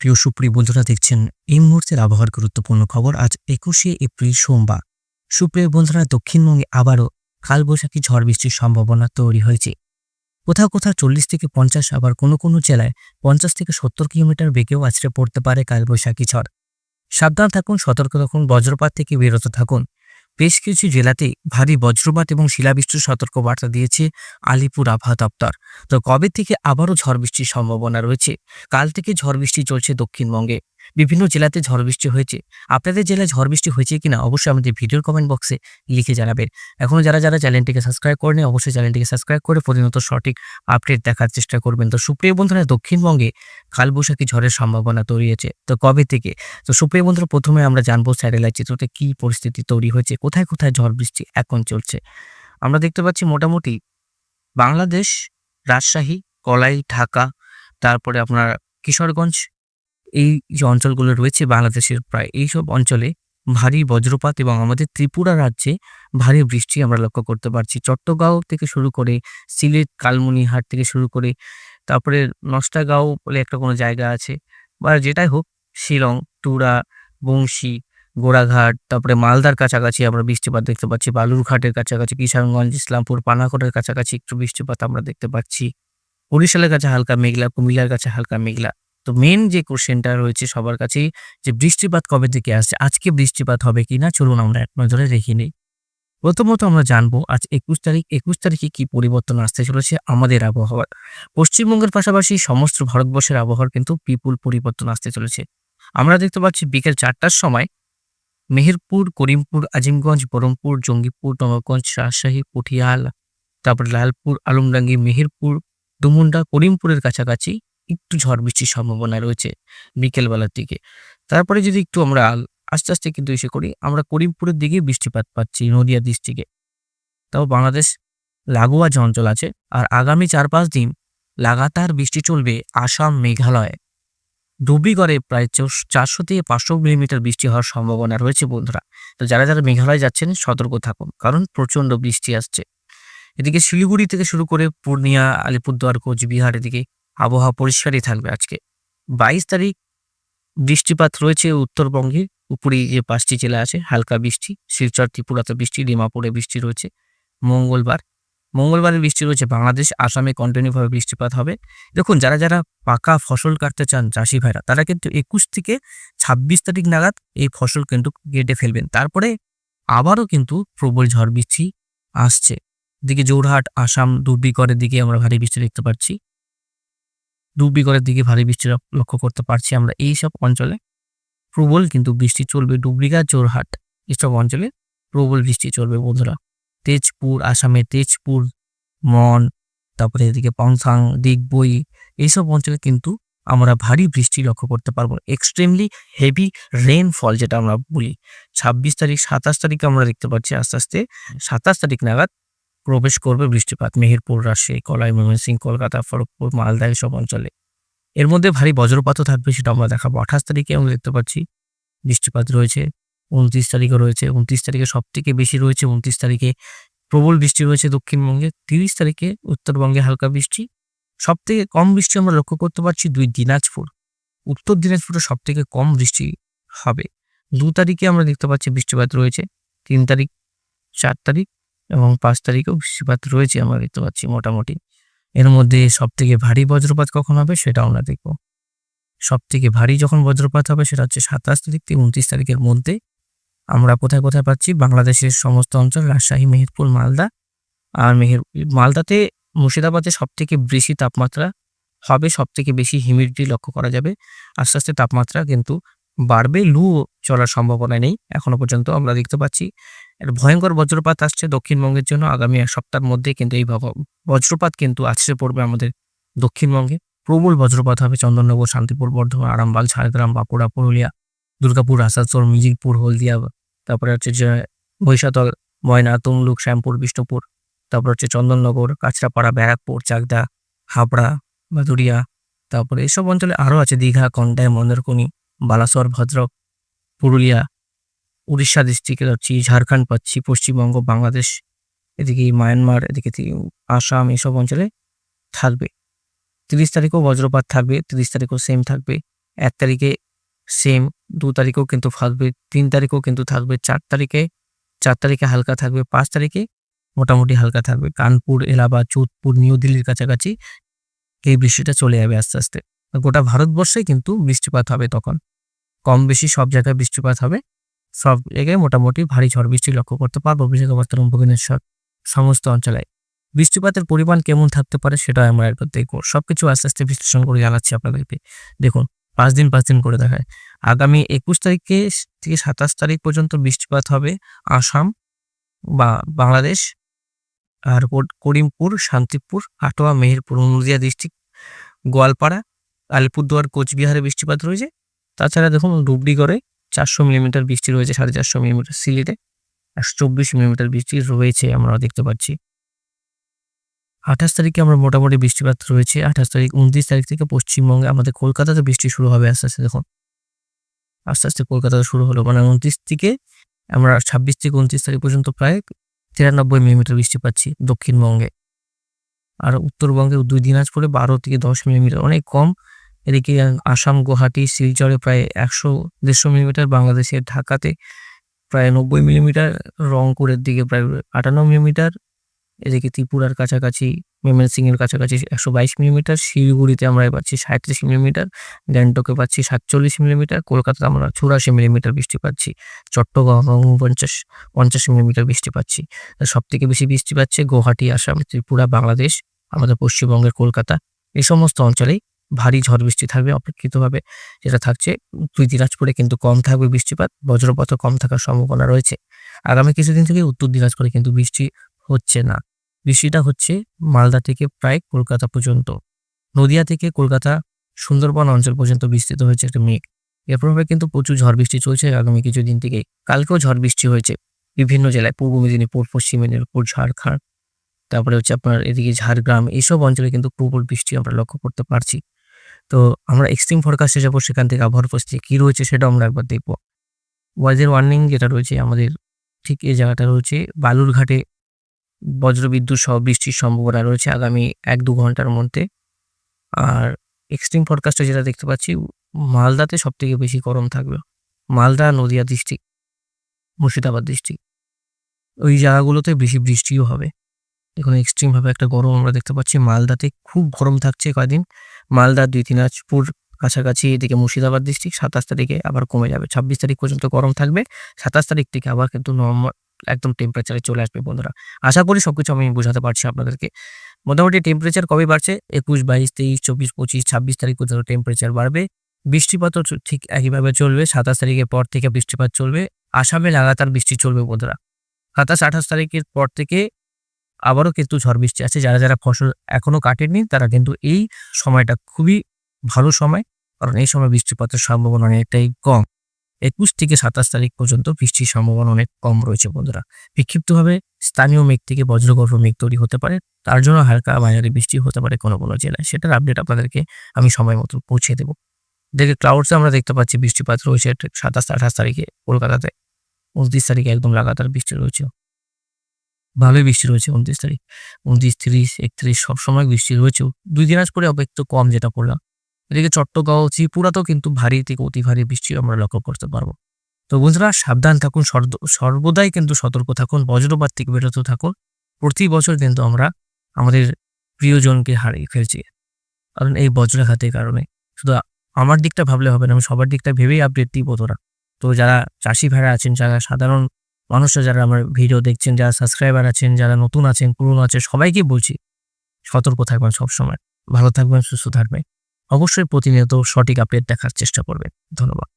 প্রিয় সুপ্রিয় বন্ধুরা, দেখছেন এই মুহূর্তের আবহাওয়ার গুরুত্বপূর্ণ খবর। আজ একুশে এপ্রিল, সোমবার। সুপ্রিয় বন্ধুরা, দক্ষিণবঙ্গে আবারও কালবৈশাখী ঝড় বৃষ্টির সম্ভাবনা তৈরি হয়েছে। কোথাও কোথাও চল্লিশ থেকে পঞ্চাশ, আবার কোনো কোনো জেলায় পঞ্চাশ থেকে সত্তর কিলোমিটার বেগেও আছড়ে পড়তে পারে কালবৈশাখী ঝড়। সাবধান থাকুন, সতর্ক থাকুন, বজ্রপাত থেকে বিরত থাকুন। বেশ কিছু জেলাতে ভারী বজ্রপাত এবং শিলাবৃষ্টির সতর্কবার্তা দিয়েছে আলিপুর আবহাওয়া দপ্তর। তো কবে থেকে আবারও ঝড় বৃষ্টির সম্ভাবনা রয়েছে? কাল থেকে ঝড় বৃষ্টি চলছে দক্ষিণবঙ্গে। বিভিন্ন জেলাতে ঝড় বৃষ্টি হয়েছে। আপনাদের জেলায় ঝড় বৃষ্টি হয়েছে কিনা অবশ্যই আমাদের ভিডিওর কমেন্ট বক্সে লিখে জানাবেন। এখনও যারা যারা চ্যানেলটিকে সাবস্ক্রাইব করেনি অবশ্যই চ্যানেলটিকে সাবস্ক্রাইব করে প্রতিনিয়ত সঠিক আপডেট দেখার চেষ্টা করবেন। তো সুপ্রিয় বন্ধুরা, দক্ষিণবঙ্গে কালবৈশাখী ঝড়ের সম্ভাবনা তৈরি হয়েছে। তো কবে থেকে? তো সুপ্রিয় বন্ধুরা, প্রথমে আমরা জানব স্যাটেলাইট চিত্রতে কি পরিস্থিতি তৈরি হয়েছে, কোথায় কোথায় ঝড় বৃষ্টি এখন চলছে? আমরা দেখতে পাচ্ছি মোটামুটি বাংলাদেশ, রাজশাহী, কলাই, ঢাকা, তারপরে আপনার কিশোরগঞ্জ এই যে অঞ্চলগুলো রয়েছে বাংলাদেশের প্রায় এইসব অঞ্চলে ভারী বজ্রপাত এবং আমাদের ত্রিপুরা রাজ্যে ভারী বৃষ্টি আমরা লক্ষ্য করতে পারছি। চট্টগাঁও থেকে শুরু করে সিলেট কালমনিহাট থেকে শুরু করে তারপরে নষ্টাগাঁও বলে একটা কোনো জায়গা আছে বা যেটাই হোক, শিলং টুরা বংশী, গোড়াঘাট, তারপরে মালদার কাছাকাছি আমরা বৃষ্টিপাত দেখতে পাচ্ছি, বালুরঘাটের কাছাকাছি, কিষানগঞ্জ, ইসলামপুর পানাকড়ের কাছাকাছি একটু বৃষ্টিপাত আমরা দেখতে পাচ্ছি। বরিশালের কাছে হালকা মেঘলা, কুমিল্লার কাছে হালকা মেঘলা। তো মেন যে কোশ্চেনটা রয়েছে সবার কাছেই যে বৃষ্টিপাত কবে থেকে আসছে? আজকে বৃষ্টিপাত হবে কিনা চলুন আমরা এক নজরে দেখে নিই। প্রথমত আমরা জানব আজ একুশ তারিখ, একুশ তারিখে কি পরিবর্তন আসতে চলেছে আমাদের আবহাওয়ার? পশ্চিমবঙ্গের পাশাপাশি সমস্ত ভারতবর্ষের আবহাওয়ার কিন্তু বিপুল পরিবর্তন আসতে চলেছে। আমরা দেখতে পাচ্ছি বিকেল চারটার সময় মেহেরপুর, করিমপুর, আজিমগঞ্জ, বহরমপুর, জঙ্গিপুর, নবাবগঞ্জ, রাজশাহী পুঠিয়াল তারপর লালপুর, আলমডাঙ্গি, মেহেরপুর ডুমুন্ডা করিমপুরের কাছাকাছি একটু ঝড় বৃষ্টির সম্ভাবনা রয়েছে বিকেলবেলার দিকে। তারপরে যদি একটু আমরা আস্তে আস্তে কিন্তু এসে করি, আমরা করিমপুরের দিকে বৃষ্টিপাত পাচ্ছি নদিয়া ডিস্ট্রিক্টে। তাও বাংলাদেশ লাগোয়া যে অঞ্চল আছে, আর আগামী চার পাঁচ দিন লাগাতার বৃষ্টি চলবে আসাম মেঘালয়। ডুবিগড়ে প্রায় চারশো থেকে পাঁচশো মিলিমিটার বৃষ্টি হওয়ার সম্ভাবনা রয়েছে বন্ধুরা। তো যারা যারা মেঘালয় যাচ্ছেন, সতর্ক থাকুন, কারণ প্রচণ্ড বৃষ্টি আসছে। এদিকে শিলিগুড়ি থেকে শুরু করে পূর্ণিয়া, আলিপুরদুয়ার, কোচবিহার এদিকে আবহাওয়া পরিষ্কারই থাকবে আজকে। বাইশ তারিখ বৃষ্টিপাত রয়েছে উত্তরবঙ্গে, উপরে যে পাঁচটি জেলা আছে, হালকা বৃষ্টি, শিলচর ত্রিপুরাতে বৃষ্টি, ডিমাপুরে বৃষ্টি রয়েছে, মঙ্গলবার। মঙ্গলবারে বৃষ্টি রয়েছে বাংলাদেশ, আসামে কন্টিনিউভাবে বৃষ্টিপাত হবে। দেখুন, যারা যারা পাকা ফসল কাটতে চান, চাষি ভাইরা, তারা কিন্তু একুশ থেকে ছাব্বিশ তারিখ নাগাদ এই ফসল কিন্তু কেটে ফেলবেন। তারপরে আবারও কিন্তু প্রবল ঝড় বৃষ্টি আসছে। দিকে জোরহাট, আসাম ডুববিগড়ের দিকে আমরা ভারী বৃষ্টি দেখতে পাচ্ছি। ডুববিগড়ের দিকে ভারী বৃষ্টি লক্ষ্য করতে পারছি আমরা এই সব অঞ্চলে। প্রবল কিন্তু বৃষ্টি চলবে ডুবরিগা, জোরহাট এসব অঞ্চলে প্রবল বৃষ্টি চলবে বন্ধুরা। তেজপুর আসামের তেজপুর, মন, তারপরে এদিকে পংসাং দিগবই এইসব অঞ্চলে কিন্তু আমরা ভারী বৃষ্টি লক্ষ্য করতে পারব। এক্সট্রিমলি হেভি রেনফল যেটা আমরা বলি। ছাব্বিশ তারিখ, সাতাশ তারিখে আমরা দেখতে পাচ্ছি আস্তে আস্তে সাতাশ তারিখ নাগাদ প্রবেশ করবে বৃষ্টিপাত। মেহেরপুর, রাজশাহী কলাই ময়মনসিংহ, কলকাতা ফরকপুর মালদা এসব অঞ্চলে। এর মধ্যে ভারী বজ্রপাতও থাকবে, সেটা আমরা দেখাবো। আঠাশ তারিখে আমরা দেখতে পাচ্ছি বৃষ্টিপাত রয়েছে, উনত্রিশ তারিখে রয়েছে। উনত্রিশ তারিখে সব থেকে বেশি রয়েছে, উনত্রিশ তারিখে প্রবল বৃষ্টি রয়েছে দক্ষিণবঙ্গে, তিরিশ তারিখে উত্তরবঙ্গে হালকা বৃষ্টি। সব থেকে কম বৃষ্টি আমরা লক্ষ্য করতে পারছি দুই দিনাজপুর। উত্তর দিনাজপুরে সব থেকে কম বৃষ্টি হবে। দু তারিখে আমরা দেখতে পাচ্ছি বৃষ্টিপাত রয়েছে, তিন তারিখ, চার তারিখ এবং পাঁচ তারিখেও বৃষ্টিপাত রয়েছে, আমরা দেখতে পাচ্ছি মোটামুটি। এর মধ্যে সব থেকে ভারী বজ্রপাত কখন হবে সেটা আমরা দেখব। সব থেকে ভারী যখন বজ্রপাত হবে সেটা হচ্ছে সাতাশ তারিখ থেকে উনত্রিশ তারিখের মধ্যে। আমরা কোথায় কোথায় পাচ্ছি? বাংলাদেশের সমস্ত অঞ্চল, রাজশাহী, মেহেরপুর, মালদা। আর মেহের, মালদাতে মুর্শিদাবাদে সব থেকে বেশি তাপমাত্রা হবে সব থেকে বেশি হিউমিডিটি লক্ষ্য করা যাবে। আস্তে আস্তে তাপমাত্রা কিন্তু বাড়বে। লু চলার সম্ভাবনা নেই। এখনও পর্যন্ত আমরা দেখতে পাচ্ছি ভয়ঙ্কর বজ্রপাত আসছে দক্ষিণবঙ্গের জন্য। আগামী এক সপ্তাহের মধ্যে কিন্তু এই বজ্রপাত কিন্তু আসছে পড়বে আমাদের দক্ষিণবঙ্গে। প্রবল বজ্রপাত হবে চন্দননগর, শান্তিপুর, বর্ধমান, আরামবাগ, ঝাড়গ্রাম, বাঁকুড়া, পুরুলিয়া, দুর্গাপুর, আসানসোল মিজিরপুর হলদিয়া, তারপরে হচ্ছে যে বৈশাতল ময়না, তমলুক, শ্যামপুর, বিষ্ণুপুর, তারপর হচ্ছে চন্দননগর, কাঁচরাপাড়া, ব্যারাকপুর, চাকদা, হাবড়া বাদুরিয়া তারপরে এসব অঞ্চলে আরও আছে দীঘা কন্টাই মন্দারকনি বালাসর ভদ্রক পুরুলিয়া, উড়িষ্যা ডিস্ট্রিক্টে পাচ্ছি ঝাড়খণ্ড পাচ্ছি, পশ্চিমবঙ্গ, বাংলাদেশ, এদিকে মায়ানমার, এদিকে আসাম এসব অঞ্চলে থাকবে। তিরিশ তারিখও বজ্রপাত থাকবে, তিরিশ তারিখও সেম থাকবে, এক তারিখে সেম দু তারিখেও কিন্তু থাকবে, তিন তারিখেও কিন্তু থাকবে, চার তারিখে চার তারিখে হালকা থাকবে, পাঁচ তারিখে মোটামুটি হালকা থাকবে। কানপুর, এলাহাবাদ, যোধপুর, নিউ দিল্লির কাছাকাছি এই বৃষ্টিটা চলে যাবে আস্তে আস্তে। গোটা ভারতবর্ষে কিন্তু বৃষ্টিপাত হবে তখন। কম বেশি সব জায়গায় বৃষ্টিপাত হবে। সব জায়গায় মোটামুটি ভারী ঝড় বৃষ্টি লক্ষ্য করতে পারব বিশাখাপত্তনম, ভুবনেশ্বর সমস্ত অঞ্চলে। বৃষ্টিপাতের পরিমাণ কেমন থাকতে পারে সেটা আমরা একবার দেখব। সব কিছু আস্তে আস্তে বিশ্লেষণ করে জানাচ্ছি আপনাদেরকে। দেখুন, পাঁচ দিন পাঁচ দিন করে দেখায়। আগামী একুশ তারিখে থেকে সাতাশ তারিখ পর্যন্ত বৃষ্টিপাত হবে আসাম বা বাংলাদেশ আর করিমপুর, শান্তিপুর কাটোয়া মেহেরপুর, নদিয়া ডিস্ট্রিক্ট, গোয়ালপাড়া, আলিপুরদুয়ার, কোচবিহারে বৃষ্টিপাত রয়েছে। তাছাড়া দেখুন ডুবডিগড়ে চারশো মিলিমিটার বৃষ্টি রয়েছে, সাড়ে চারশো মিলিমিটার সিলেটে একশো চব্বিশ মিলিমিটার বৃষ্টি রয়েছে আমরা দেখতে পাচ্ছি। আঠাশ তারিখে আমরা মোটামুটি বৃষ্টিপাত রয়েছে, আঠাশ তারিখ, উনত্রিশ তারিখ থেকে পশ্চিমবঙ্গে আমাদের কলকাতাতে বৃষ্টি শুরু হবে আস্তে আস্তে দেখুন। আস্তে আস্তে কলকাতাতে শুরু হলো মানে উনত্রিশ থেকে আমরা ছাব্বিশ থেকে উনত্রিশ তারিখ পর্যন্ত প্রায় তিরানব্বই মিলিমিটার বৃষ্টি পাচ্ছি দক্ষিণবঙ্গে। আর উত্তরবঙ্গে দুই দিনাজপুরে বারো থেকে দশ মিলিমিটার, অনেক কম এদিকে আসাম, গুয়াহাটি, শিলচরে প্রায় একশো দেড়শো মিলিমিটার, বাংলাদেশের ঢাকাতে প্রায় নব্বই মিলিমিটার, রংপুরের দিকে প্রায় আটান্ন মিলিমিটার, এদিকে ত্রিপুরার কাছাকাছি, ময়মনসিংহের কাছাকাছি একশো বাইশ মিলিমিটার, শিলিগুড়িতে আমরা পাচ্ছি সাঁত্রিশ মিলিমিটার, গ্যাংটকে পাচ্ছি সাতচল্লিশ মিলিমিটার, কলকাতাতে আমরা চুরাশি মিলিমিটার বৃষ্টি পাচ্ছি, চট্টগ্রাম পঞ্চাশ পঞ্চাশ মিলিমিটার বৃষ্টি পাচ্ছি। সব থেকে বেশি বৃষ্টি পাচ্ছে গুয়াহাটি, আসাম, ত্রিপুরা, বাংলাদেশ, আমাদের পশ্চিমবঙ্গের কলকাতা, এই সমস্ত অঞ্চলেই ভারী ঝড় বৃষ্টি থাকবে, অপেক্ষিতভাবে যেটা থাকছে দুই দিনাজপুরে কিন্তু কম থাকবে বৃষ্টিপাত বজ্রপাত কম থাকার সম্ভাবনা রয়েছে। আগামী কিছুদিন থেকে উত্তর দিনাজপুরে কিন্তু বৃষ্টি হচ্ছে না। বৃষ্টিটা হচ্ছে মালদা থেকে প্রায় কলকাতা পর্যন্ত। নদিয়া থেকে কলকাতা, সুন্দরবন অঞ্চল পর্যন্ত বিস্তৃত হয়েছে একটা মেঘ। এর প্রভাবে কিন্তু প্রচুর ঝড় বৃষ্টি চলছে আগামী কিছুদিন থেকে কালকেও ঝড় বৃষ্টি হয়েছে বিভিন্ন জেলায়, পূর্ব মেদিনীপুর, পশ্চিম মেদিনীপুর, ঝাড়খণ্ড, তারপরে হচ্ছে আপনার এদিকে ঝাড়গ্রাম এইসব অঞ্চলে কিন্তু প্রবল বৃষ্টি আমরা লক্ষ্য করতে পারছি। তো আমরা এক্সট্রিম ফরকাস্টে যাব, সেখান থেকে আবহাওয়ার পরিস্থিতি কী রয়েছে সেটা আমরা একবার দেখব। ওয়াইজের ওয়ার্নিং যেটা রয়েছে আমাদের, ঠিক এই জায়গাটা রয়েছে। বালুরঘাটে বজ্রবিদ্যুৎ সহ বৃষ্টির সম্ভাবনা রয়েছে আগামী এক দু ঘণ্টার মধ্যে। আর এক্সট্রিম ফরকাস্টে যেটা দেখতে পাচ্ছি, মালদাতে সব থেকে বেশি গরম থাকবে। মালদা, নদিয়া ডিস্ট্রিক্ট মুর্শিদাবাদ ডিস্ট্রিক্ট ওই জায়গাগুলোতে বেশি বৃষ্টিও হবে। দেখুন এক্সট্রিমভাবে একটা গরম আমরা দেখতে পাচ্ছি। মালদাতে খুব গরম থাকছে কয়দিন? মালদা দুই দিনাজপুর কাছাকাছি এদিকে মুর্শিদাবাদ ডিস্ট্রিক্ট সাতাশ তারিখে আবার কমে যাবে। ছাব্বিশ তারিখ পর্যন্ত গরম থাকবে। সাতাশ তারিখ থেকে আবার কিন্তু নর্মাল একদম টেম্পারেচারে চলে আসবে বন্ধুরা। আশা করি সবকিছু আমি বোঝাতে পারছি আপনাদেরকে। মোটামুটি টেম্পারেচার কবে বাড়ছে? একুশ, বাইশ, তেইশ, চব্বিশ, পঁচিশ, ছাব্বিশ তারিখ পর্যন্ত টেম্পারেচার বাড়বে। বৃষ্টিপাতও ঠিক একইভাবে চলবে। সাতাশ তারিখের পর থেকে বৃষ্টিপাত চলবে। আসামে লাগাতার বৃষ্টি চলবে বন্ধুরা। সাতাশ, আঠাশ তারিখের পর থেকে আবারও কিন্তু ঝড় বৃষ্টি আছে যারা যারা ফসল এখনও কাটেনি তারা কিন্তু এই সময়টা খুবই ভালো সময়, কারণ এই সময় বৃষ্টিপাতের সম্ভাবনা অনেকটাই কম। একুশ থেকে সাতাশ তারিখ পর্যন্ত বৃষ্টির সম্ভাবনা অনেক কম রয়েছে, বন্ধুরা। বিক্ষিপ্তভাবে স্থানীয় মেঘ থেকে বজ্রগর্ভ মেঘ তৈরি হতে পারে। তার জন্য হালকা মাঝারি বৃষ্টি হতে পারে কোনো কোনো জেলায়। সেটার আপডেট আপনাদেরকে আমি সময় মতো পৌঁছে দেবো। দেখে ক্লাউডসে আমরা দেখতে পাচ্ছি বৃষ্টিপাত রয়েছে সাতাশ, আঠাশ তারিখে কলকাতাতে। উনত্রিশ তারিখে একদম লাগাতার বৃষ্টি রয়েছে। ভালোই বৃষ্টি রয়েছে উনত্রিশ তারিখ। উনত্রিশ, তিরিশ, একত্রিশ সবসময় বৃষ্টি রয়েছেও দুই দিন আজ পরে অপেক্ষা কম যেটা পড়লাম এদিকে চট্টগাঁও ত্রিপুরাতেও কিন্তু ভারী থেকে অতি ভারী বৃষ্টি আমরা লক্ষ্য করতে পারব। তো বন্ধুরা, সাবধান থাকুন সর্বদাই কিন্তু সতর্ক থাকুন বজ্রপাত থেকে বেরোতে থাকুন। প্রতি বছর কিন্তু আমরা আমাদের প্রিয়জনকে হারিয়ে ফেলছি। কারণ এই বজ্রাঘাতের কারণে। শুধু আমার দিকটা ভাবলে হবে না, আমি সবার দিকটা ভেবেই আপডেট দিব তোরা। তো যারা চাষি ভাড়া আছেন, যারা সাধারণ মানুষরা যারা আমার ভিডিও দেখছেন, যারা সাবস্ক্রাইবার আছেন, যারা নতুন আছেন, পুরনো আছেন, সবাইকে বলছি, সতর্ক থাকবেন সবসময়। ভালো থাকবেন, সুস্থ থাকবেন। অবশ্যই প্রতিনিয়ত সঠিক আপডেট দেখার চেষ্টা করবেন। ধন্যবাদ।